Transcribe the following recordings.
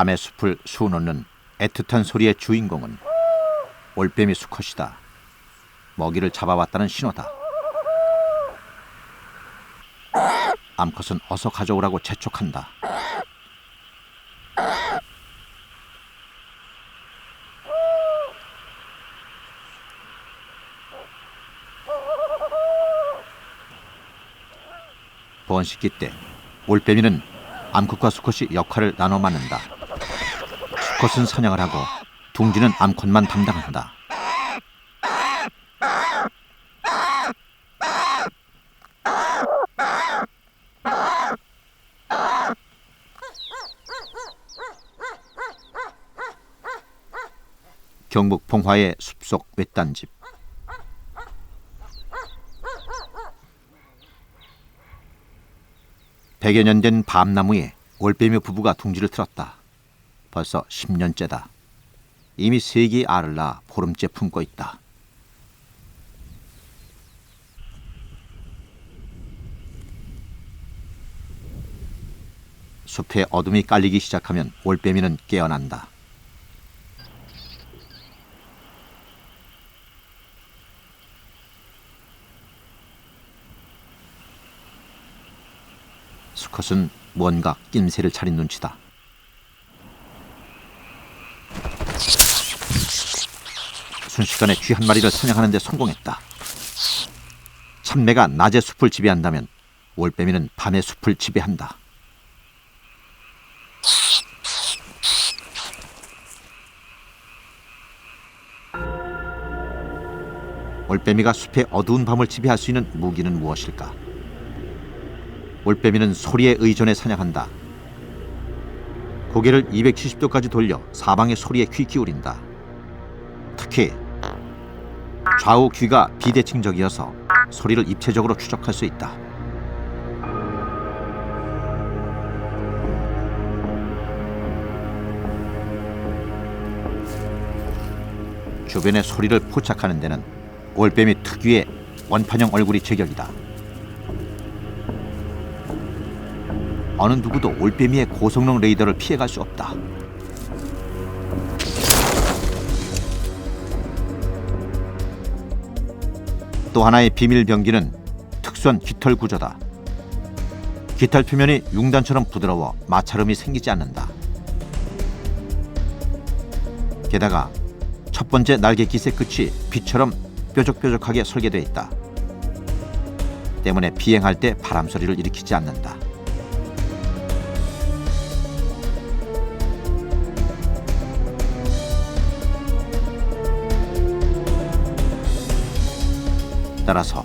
밤의 숲을 수놓는 애틋한 소리의 주인공은 올빼미 수컷이다. 먹이를 잡아왔다는 신호다. 암컷은 어서 가져오라고 재촉한다. 번식기 때 올빼미는 암컷과 수컷이 역할을 나눠 맡는다. 수컷은 사냥을 하고 둥지는 암컷만 담당한다. 경북 봉화의 숲속 외딴집 백여 년 된 밤나무에 올빼미 부부가 둥지를 틀었다. 벌써 10년째다. 이미 세 개의 알을 낳아 보름째 품고 있다. 숲에 어둠이 깔리기 시작하면 올빼미는 깨어난다. 수컷은 뭔가 낌새를 차린 눈치다. 순식간에 쥐 한 마리를 사냥하는 데 성공했다. 참매가 낮에 숲을 지배한다면 올빼미는 밤에 숲을 지배한다. 올빼미가 숲의 어두운 밤을 지배할 수 있는 무기는 무엇일까? 올빼미는 소리에 의존해 사냥한다. 고개를 270도까지 돌려 사방의 소리에 귀 기울인다. 특히 좌우 귀가 비대칭적이어서 소리를 입체적으로 추적할 수 있다. 주변의 소리를 포착하는 데는 올빼미 특유의 원판형 얼굴이 제격이다. 어느 누구도 올빼미의 고성능 레이더를 피해갈 수 없다. 또 하나의 비밀 병기는 특수한 깃털 구조다. 깃털 표면이 융단처럼 부드러워 마찰음이 생기지 않는다. 게다가 첫 번째 날개 깃의 끝이 빛처럼 뾰족뾰족하게 설계되어 있다. 때문에 비행할 때 바람 소리를 일으키지 않는다. 따라서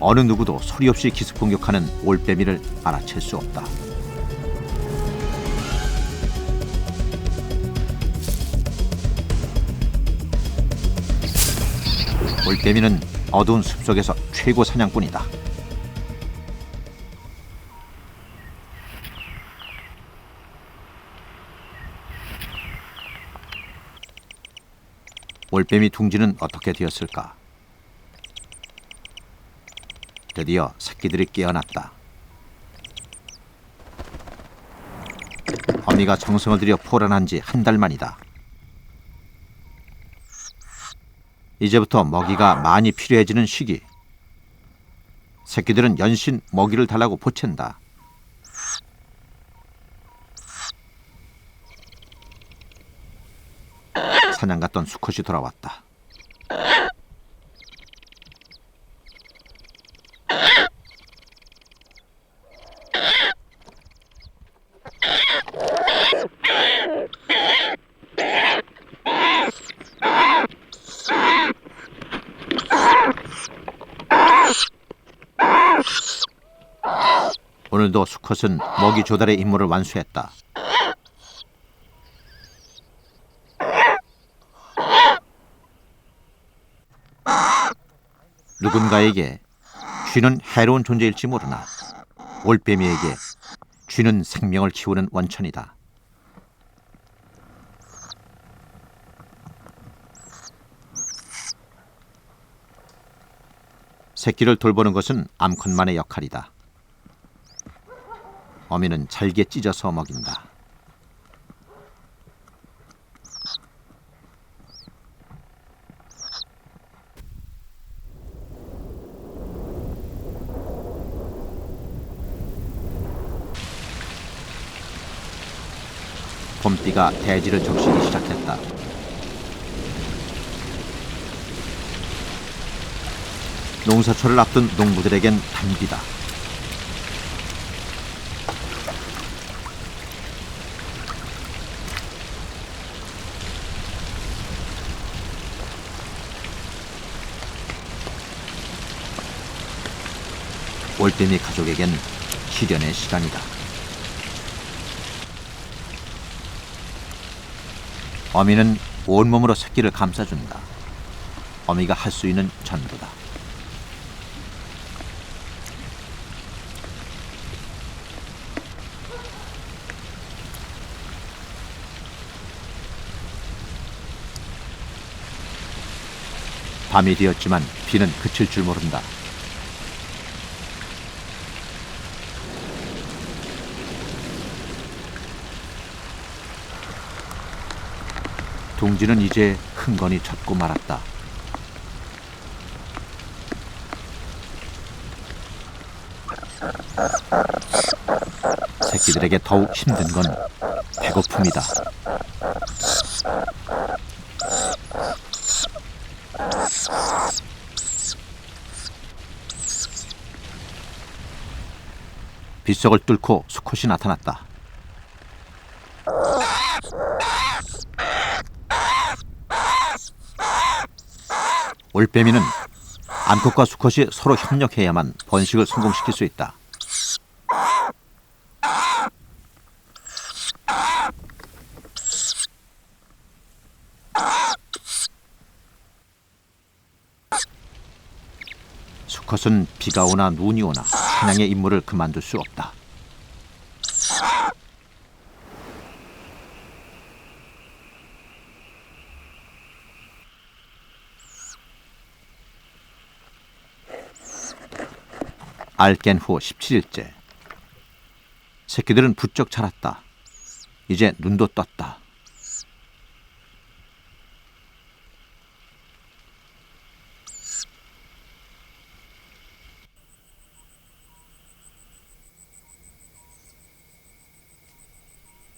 어느 누구도 소리 없이 기습 공격하는 올빼미를 알아챌 수 없다. 올빼미는 어두운 숲속에서 최고 사냥꾼이다. 올빼미 둥지는 어떻게 되었을까? 드디어 새끼들이 깨어났다. 어미가 정성을 들여 포란한 지 한 달 만이다. 이제부터 먹이가 많이 필요해지는 시기. 새끼들은 연신 먹이를 달라고 보챈다. 사냥 갔던 수컷이 돌아왔다. 오늘도 수컷은 먹이 조달의 임무를 완수했다. 누군가에게 쥐는 해로운 존재일지 모르나 올빼미에게 쥐는 생명을 키우는 원천이다. 새끼를 돌보는 것은 암컷만의 역할이다. 어미는 잘게 찢어서 먹인다. 봄비가 대지를 적시기 시작했다. 농사철을 앞둔 농부들에겐 단비다. 올빼미 가족에겐 시련의 시간이다. 어미는 온몸으로 새끼를 감싸준다. 어미가 할 수 있는 전부다. 밤이 되었지만 비는 그칠 줄 모른다. 둥지는 이제 흥건히 젖고 말았다. 새끼들에게 더욱 힘든 건 배고픔이다. 빗속을 뚫고 수컷이 나타났다. 올빼미는 암컷과 수컷이 서로 협력해야만 번식을 성공시킬 수 있다. 수컷은 비가 오나 눈이 오나 사냥의 임무를 그만둘 수 없다. 알깬 후 17일째. 새끼들은 부쩍 자랐다. 이제 눈도 떴다.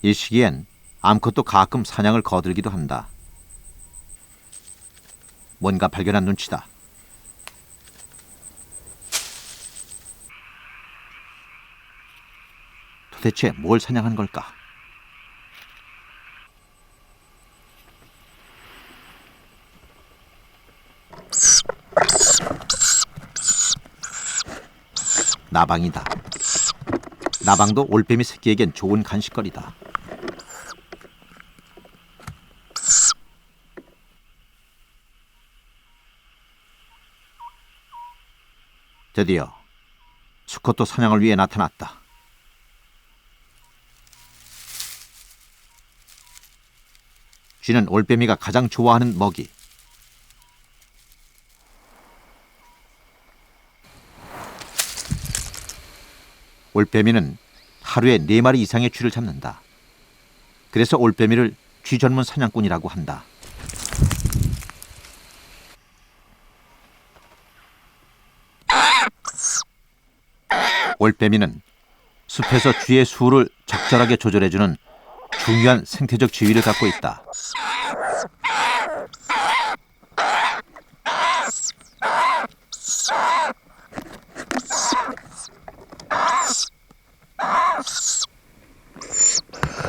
이 시기엔 암컷도 가끔 사냥을 거들기도 한다. 뭔가 발견한 눈치다. 도대체 뭘 사냥한 걸까? 나방이다. 나방도 올빼미 새끼에겐 좋은 간식거리다. 드디어 수컷도 사냥을 위해 나타났다. 쥐는 올빼미가 가장 좋아하는 먹이. 올빼미는 하루에 네 마리 이상의 쥐를 잡는다. 그래서 올빼미를 쥐 전문 사냥꾼이라고 한다. 올빼미는 숲에서 쥐의 수를 적절하게 조절해주는 중요한 생태적 지위를 갖고 있다.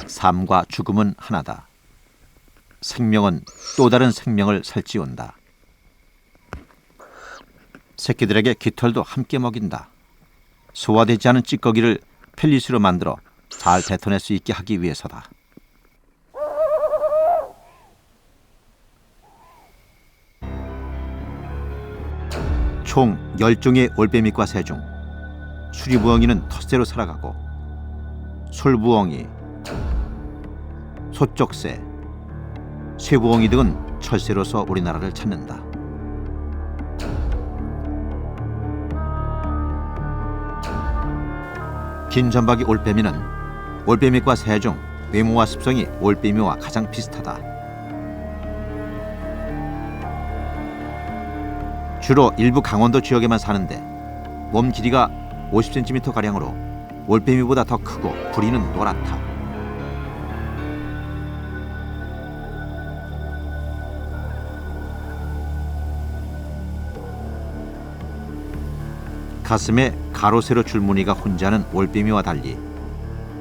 삶과 죽음은 하나다. 생명은 또 다른 생명을 살찌운다. 새끼들에게 깃털도 함께 먹인다. 소화되지 않은 찌꺼기를 펠리스로 만들어 잘 뱉어낼 수 있게 하기 위해서다. 총 10종의 올빼미과 새중 수리부엉이는 텃새로 살아가고 솔부엉이, 소쩍새, 쇠부엉이 등은 철새로서 우리나라를 찾는다. 긴 점박이 올빼미는 올빼미과 새중 외모와 습성이 올빼미와 가장 비슷하다. 주로 일부 강원도 지역에만 사는데 몸 길이가 50cm 가량으로 올빼미보다 더 크고 부리는 노랗다. 가슴에 가로세로 줄무늬가 혼자는 올빼미와 달리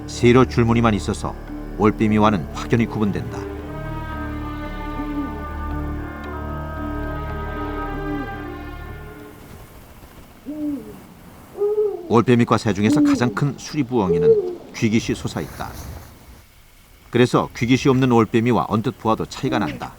세로 줄무늬만 있어서 올빼미와는 확연히 구분된다. 올빼미과 새 중에서 가장 큰 수리부엉이는 귀깃이 솟아 있다. 그래서 귀깃이 없는 올빼미와 언뜻 보아도 차이가 난다.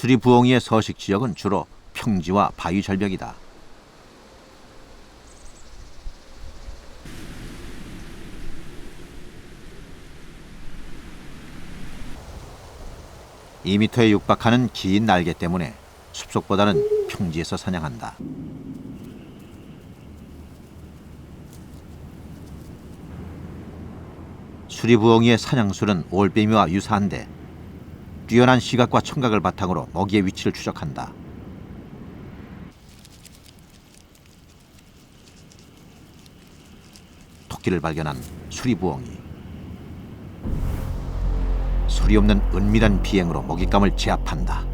수리 부엉이의 서식 지역은 주로 평지와 바위 절벽이다. 이미터에 육박하는 긴 날개 때문에 숲속보다는 평지에서 사냥한다. 수리부엉이의 사냥술은 올빼미와 유사한데 뛰어난 시각과 청각을 바탕으로 먹이의 위치를 추적한다. 토끼를 발견한 수리부엉이. 소리 없는 은밀한 비행으로 먹잇감을 제압한다.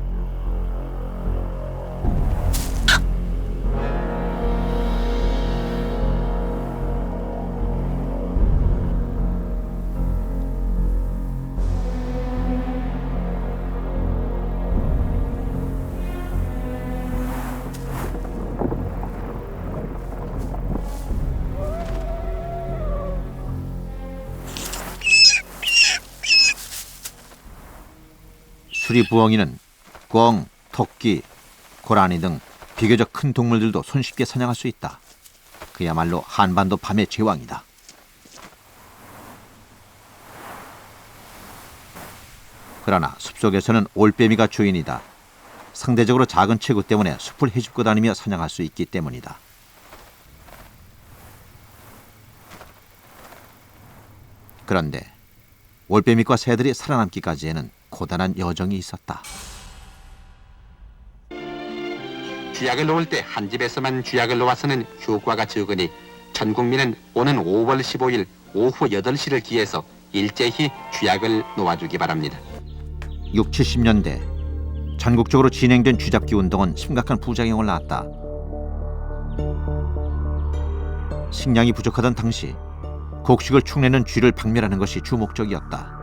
수리 부엉이는 꿩, 토끼, 고라니 등 비교적 큰 동물들도 손쉽게 사냥할 수 있다. 그야말로 한반도 밤의 제왕이다. 그러나 숲속에서는 올빼미가 주인이다. 상대적으로 작은 체구 때문에 숲을 헤집고 다니며 사냥할 수 있기 때문이다. 그런데 올빼미과 새들이 살아남기까지에는 고단한 여정이 있었다. 쥐약을 놓을 때 한 집에서만 쥐약을 놓아서는 효과가 적으니 전 국민은 오는 5월 15일 오후 8시를 기해서 일제히 쥐약을 놓아주기 바랍니다. 6, 70년대 전국적으로 진행된 쥐잡기 운동은 심각한 부작용을 낳았다. 식량이 부족하던 당시 곡식을 축내는 쥐를 박멸하는 것이 주 목적이었다.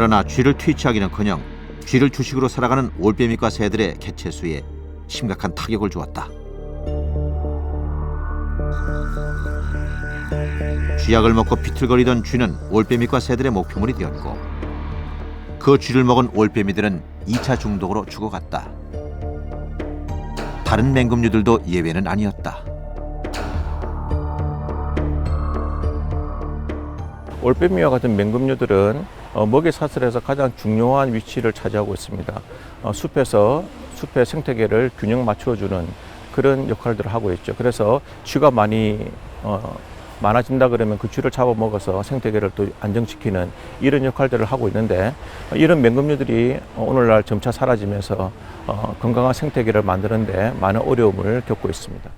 그러나 쥐를 퇴치하기는커녕 쥐를 주식으로 살아가는 올빼미과 새들의 개체수에 심각한 타격을 주었다. 쥐약을 먹고 비틀거리던 쥐는 올빼미과 새들의 목표물이 되었고 그 쥐를 먹은 올빼미들은 2차 중독으로 죽어갔다. 다른 맹금류들도 예외는 아니었다. 올빼미와 같은 맹금류들은 어, 먹이 사슬에서 가장 중요한 위치를 차지하고 있습니다. 어, 숲에서 숲의 생태계를 균형 맞춰주는 그런 역할들을 하고 있죠. 그래서 쥐가 많이 어, 많아진다 그러면 그 쥐를 잡아먹어서 생태계를 또 안정시키는 이런 역할들을 하고 있는데 어, 이런 맹금류들이 어, 오늘날 점차 사라지면서 어, 건강한 생태계를 만드는데 많은 어려움을 겪고 있습니다.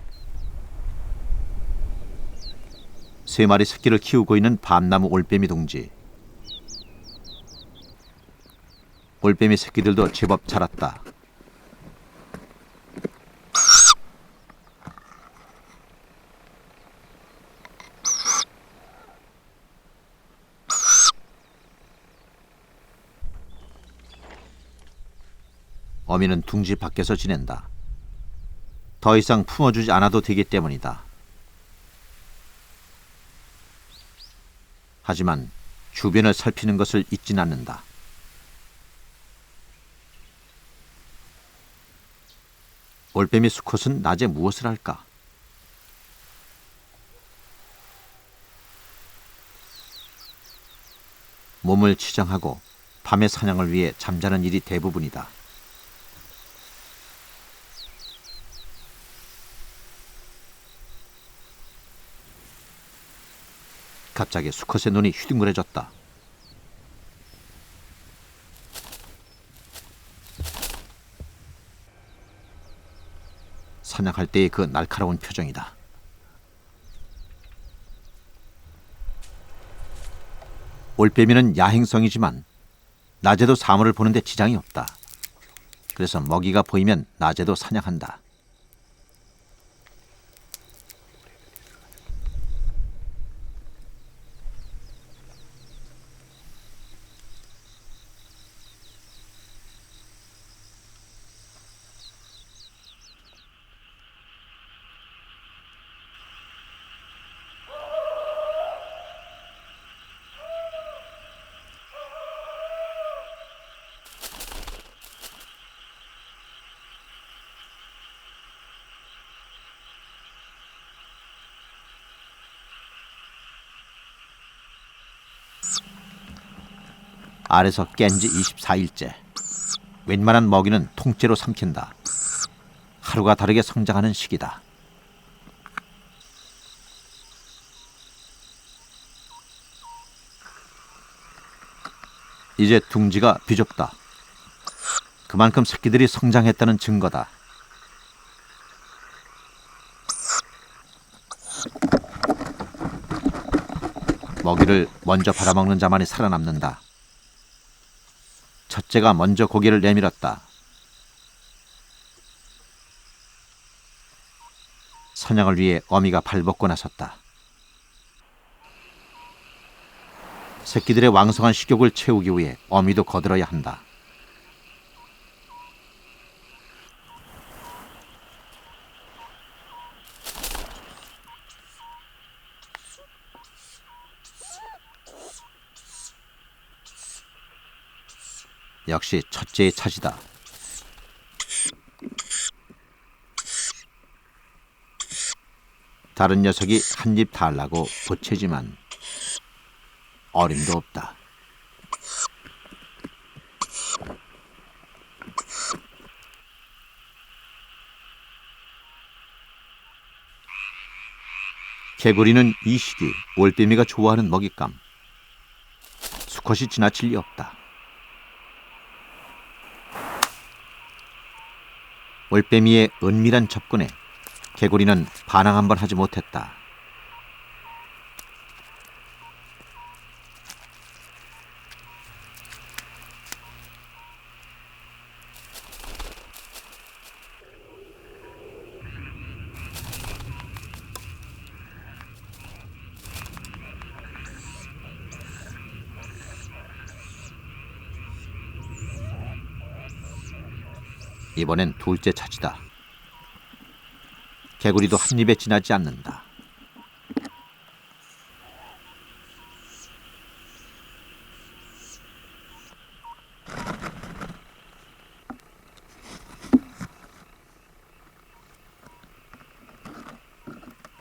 세 마리 새끼를 키우고 있는 밤나무 올빼미 동지. 올빼미 새끼들도 제법 자랐다. 어미는 둥지 밖에서 지낸다. 더 이상 품어주지 않아도 되기 때문이다. 하지만 주변을 살피는 것을 잊진 않는다. 올빼미 수컷은 낮에 무엇을 할까? 몸을 치장하고 밤의 사냥을 위해 잠자는 일이 대부분이다. 갑자기 수컷의 눈이 휘둥그레졌다. 사냥할 때의 그 날카로운 표정이다. 올빼미는 야행성이지만 낮에도 사물을 보는데 지장이 없다. 그래서 먹이가 보이면 낮에도 사냥한다. 알에서 깬 지 24일째. 웬만한 먹이는 통째로 삼킨다. 하루가 다르게 성장하는 시기다. 이제 둥지가 비좁다. 그만큼 새끼들이 성장했다는 증거다. 먹이를 먼저 받아먹는 자만이 살아남는다. 첫째가 먼저 고개를 내밀었다. 사냥을 위해 어미가 발벗고 나섰다. 새끼들의 왕성한 식욕을 채우기 위해 어미도 거들어야 한다. 역시 첫째의 차지다. 다른 녀석이 한 입 달라고 보채지만 어림도 없다. 개구리는 이 시기 올빼미가 좋아하는 먹잇감. 수컷이 지나칠 리 없다. 올빼미의 은밀한 접근에 개구리는 반항 한번 하지 못했다. 이번엔 둘째 차지다. 개구리도 한 입에 지나지 않는다.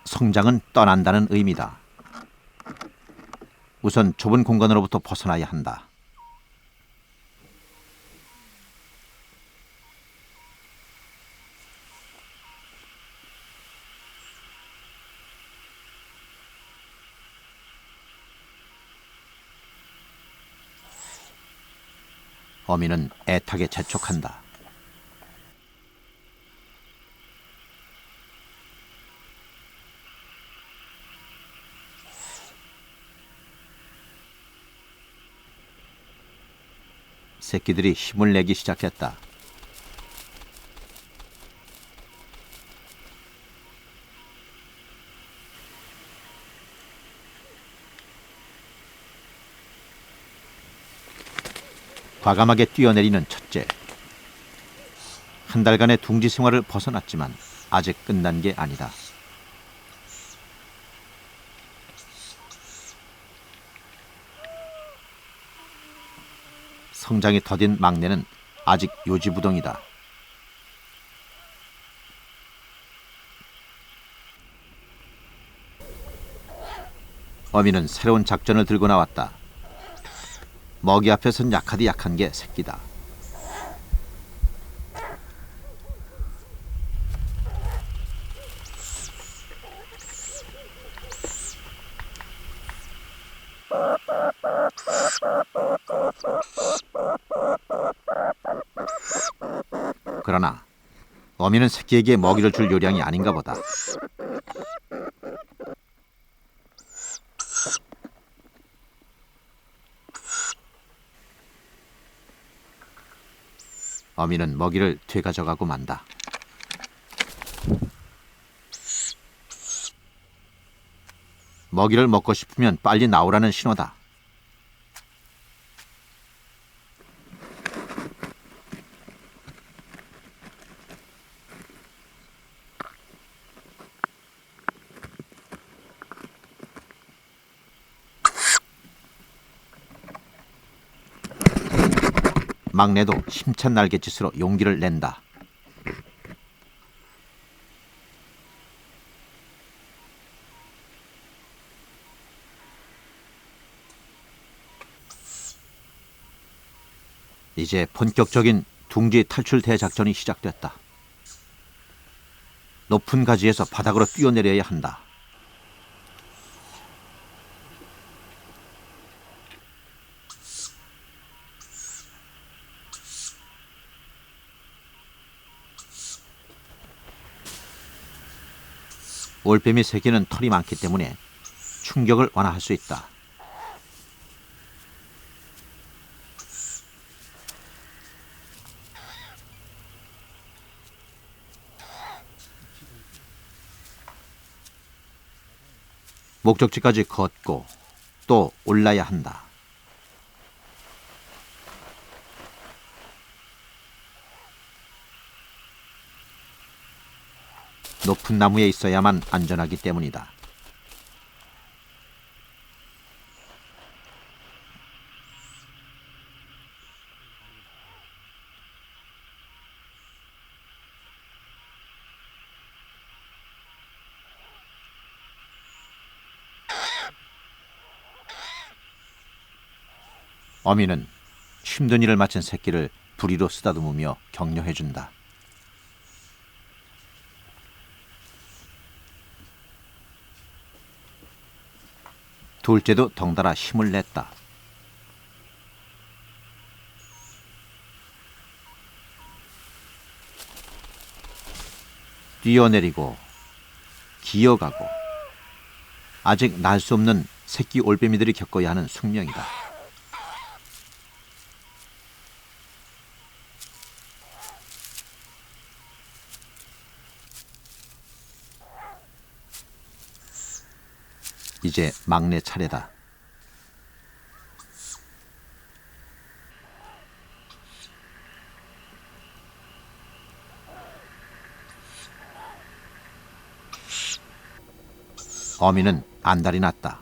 성장은 떠난다는 의미다. 우선 좁은 공간으로부터 벗어나야 한다. 어미는 애타게 재촉한다. 새끼들이 힘을 내기 시작했다. 과감하게 뛰어내리는 첫째. 한 달간의 둥지 생활을 벗어났지만 아직 끝난 게 아니다. 성장이 더딘 막내는 아직 요지부동이다. 어미는 새로운 작전을 들고 나왔다. 먹이 앞에선 약하디 약한 게 새끼다. 그러나 어미는 새끼에게 먹이를 줄 요량이 아닌가 보다. 어미는 먹이를 되가져가고 만다. 먹이를 먹고 싶으면 빨리 나오라는 신호다. 막내도 힘찬 날갯짓으로 용기를 낸다. 이제 본격적인 둥지 탈출 대작전이 시작됐다. 높은 가지에서 바닥으로 뛰어내려야 한다. 올빼미 새끼는 털이 많기 때문에 충격을 완화할 수 있다. 목적지까지 걷고 또 올라야 한다. 높은 나무에 있어야만 안전하기 때문이다. 어미는 힘든 일을 마친 새끼를 부리로 쓰다듬으며 격려해준다. 둘째도 덩달아 힘을 냈다. 뛰어내리고 기어가고 아직 날 수 없는 새끼 올빼미들이 겪어야 하는 숙명이다. 이제 막내 차례다. 어미는 안달이 났다.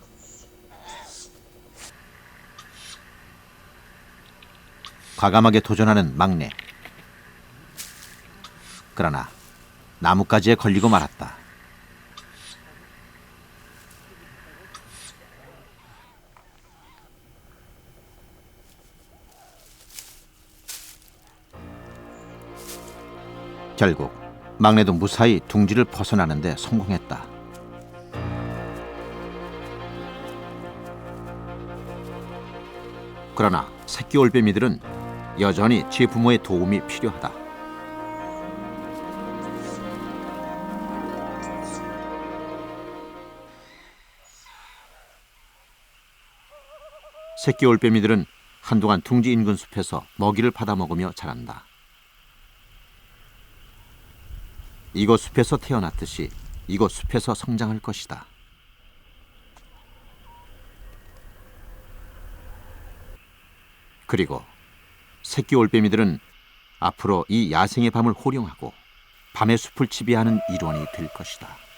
과감하게 도전하는 막내. 그러나 나뭇가지에 걸리고 말았다. 결국 막내도 무사히 둥지를 벗어나는데 성공했다. 그러나 새끼 올빼미들은 여전히 제 부모의 도움이 필요하다. 새끼 올빼미들은 한동안 둥지 인근 숲에서 먹이를 받아 먹으며 자란다. 이곳 숲에서 태어났듯이 이곳 숲에서 성장할 것이다. 그리고 새끼 올빼미들은 앞으로 이 야생의 밤을 호령하고 밤의 숲을 지배하는 일원이 될 것이다.